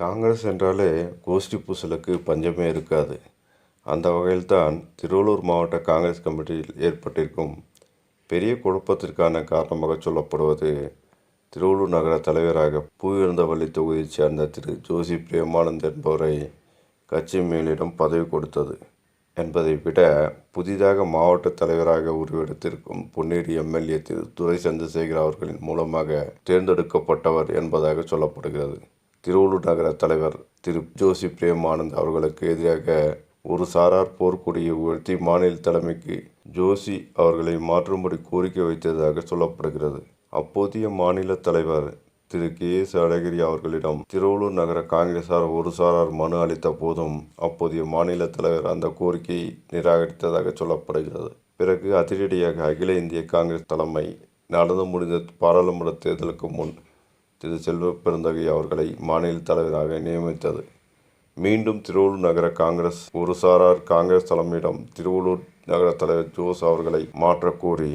காங்கிரஸ் என்றாலே கோஷ்டி பூசலுக்கு பஞ்சமே இருக்காது. அந்த வகையில்தான் திருவள்ளூர் மாவட்ட காங்கிரஸ் கமிட்டியில் ஏற்பட்டிருக்கும் பெரிய குழப்பத்திற்கான காரணமாக சொல்லப்படுவது திருவள்ளூர் நகர தலைவராக பூவிருந்தவள்ளி தொகுதியைச் சேர்ந்த திரு ஜோசி பிரேமானந்த் என்பவரை கட்சி மேலிடம் பதவி கொடுத்தது என்பதை விட புதிதாக மாவட்ட தலைவராக உருவெடுத்திருக்கும் பொன்னேரி எம்எல்ஏ திரு துரை சந்திரசேகர் அவர்களின் மூலமாக தேர்ந்தெடுக்கப்பட்டவர் என்பதாக சொல்லப்படுகிறது. திருவள்ளூர் நகர தலைவர் திரு ஜோசி பிரேமானந்த் அவர்களுக்கு எதிராக ஒரு சாரார் போர்க்கொடியை உயர்த்தி மாநில தலைமைக்கு ஜோசி அவர்களை மாற்றும்படி கோரிக்கை வைத்ததாக சொல்லப்படுகிறது. அப்போதைய மாநில தலைவர் திரு கே எஸ் அழகிரி அவர்களிடம் திருவள்ளூர் நகர காங்கிரசார் ஒரு சாரார் மனு அளித்த போதும் அப்போதைய மாநில தலைவர் அந்த கோரிக்கையை நிராகரித்ததாக சொல்லப்படுகிறது. பிறகு அதிரடியாக அகில இந்திய காங்கிரஸ் தலைமை நடந்து முடிந்த பாராளுமன்ற தேர்தலுக்கு முன் திரு செல்வ பெருந்தகை அவர்களை மாநில தலைவராக நியமித்தது. மீண்டும் திருவள்ளூர் நகர காங்கிரஸ் ஒரு சாரார் காங்கிரஸ் தலைமையிடம் திருவள்ளூர் நகர தலைவர் ஜோஸ் அவர்களை மாற்றக்கோரி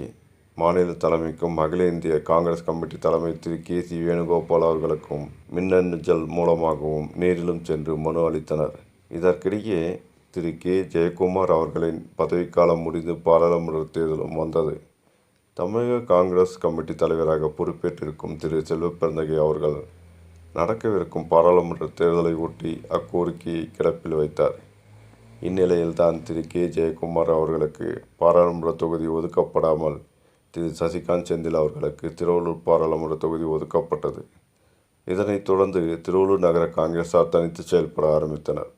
மாநில தலைமைக்கும் அகில இந்திய காங்கிரஸ் கமிட்டி தலைமை திரு கே சி வேணுகோபால் அவர்களுக்கும் மின்னஞ்சல் மூலமாகவும் நேரிலும் சென்று மனு அளித்தனர். இதற்கிடையே திரு கே ஜெயக்குமார் அவர்களின் பதவிக்காலம் முடிந்து பாராளுமன்ற தேர்தலும் வந்தது. தமிழக காங்கிரஸ் கமிட்டி தலைவராக பொறுப்பேற்றிருக்கும் திரு. செல்வப்பிறந்தகை அவர்கள் நடக்கவிருக்கும் பாராளுமன்ற தேர்தலை ஒட்டி அக்கோரிக்கையை கிடப்பில் வைத்தார். இந்நிலையில்தான் திரு. கே. ஜெயக்குமார் அவர்களுக்கு பாராளுமன்ற தொகுதி ஒதுக்கப்படாமல் திரு. சசிகாந்த் செந்தில் அவர்களுக்கு திருவள்ளூர் பாராளுமன்ற தொகுதி ஒதுக்கப்பட்டது. இதனைத் தொடர்ந்து திருவள்ளூர் நகர காங்கிரஸார் தனித்து செயல்பட ஆரம்பித்தனர்.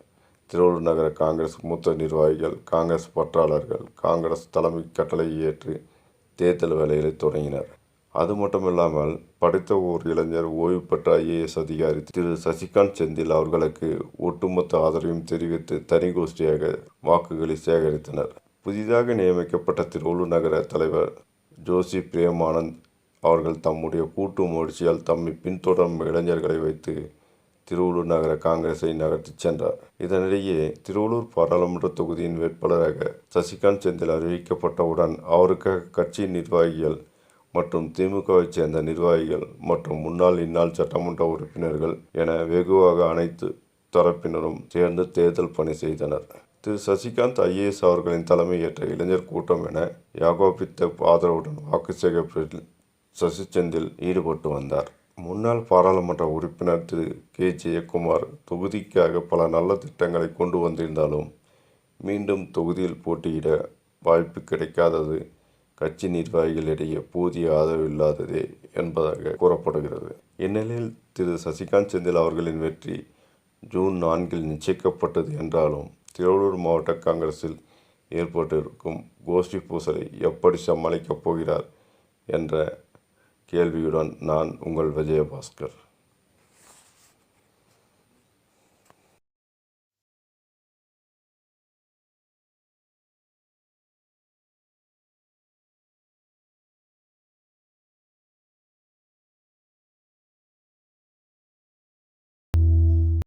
திருவள்ளூர் நகர காங்கிரஸ் மூத்த நிர்வாகிகள் காங்கிரஸ் பற்றாளர்கள் காங்கிரஸ் தலைமை கட்டளையை ஏற்று தேர்தல் வேலைகளை தொடங்கினர். அது மட்டும் இல்லாமல் படித்த ஓர் இளைஞர் ஓய்வு பெற்ற ஐஏஎஸ் அதிகாரி திரு. சசிகாந்த் செந்தில் அவர்களுக்கு ஒட்டுமொத்த ஆதரவையும் தெரிவித்து தனி கோஷ்டியாக வாக்குகளை சேகரித்தனர். புதிதாக நியமிக்கப்பட்ட திருவள்ளூர் நகர தலைவர் ஜோசி பிரேமானந்த் அவர்கள் தம்முடைய கூட்டு முயற்சியால் தம்மை பின்தொடரும் இளைஞர்களை வைத்து திருவள்ளூர் நகர காங்கிரஸை நகர்த்திச் சென்றார். இதனிடையே திருவள்ளூர் பாராளுமன்ற தொகுதியின் வேட்பாளராக சசிகாந்த் செந்தில் அறிவிக்கப்பட்டவுடன் அவருக்காக கட்சியின் நிர்வாகிகள் மற்றும் திமுகவைச் சேர்ந்த நிர்வாகிகள் மற்றும் முன்னாள் இந்நாள் சட்டமன்ற உறுப்பினர்கள் என வெகுவாக அனைத்து தரப்பினரும் சேர்ந்து தேர்தல் பணி செய்தனர். திரு சசிகாந்த் ஐஏஎஸ் அவர்களின் தலைமையேற்ற இளைஞர் கூட்டம் என யாகோபித்த ஆதரவுடன் வாக்கு சேகரிப்பில் சசிச்சந்தில் ஈடுபட்டு வந்தார். முன்னாள் பாராளுமன்ற உறுப்பினர் திரு. கே. ஜெயக்குமார் தொகுதிக்காக பல நல்ல திட்டங்களை கொண்டு வந்திருந்தாலும் மீண்டும் தொகுதியில் போட்டியிட வாய்ப்பு கிடைக்காதது கட்சி நிர்வாகிகளிடையே போதிய ஆதரவு இல்லாததே என்பதாக கூறப்படுகிறது. இந்நிலையில் திரு. சசிகாந்த் செந்தில் அவர்களின் வெற்றி ஜூன் நான்கில் நிச்சயிக்கப்பட்டது என்றாலும் திருவள்ளூர் மாவட்ட காங்கிரஸில் ஏற்பட்டிருக்கும் கோஷ்டி பூசலை எப்படி சமாளிக்கப் போகிறார் என்ற கேள்வியுடன் நான் உங்கள் விஜயபாஸ்கர்.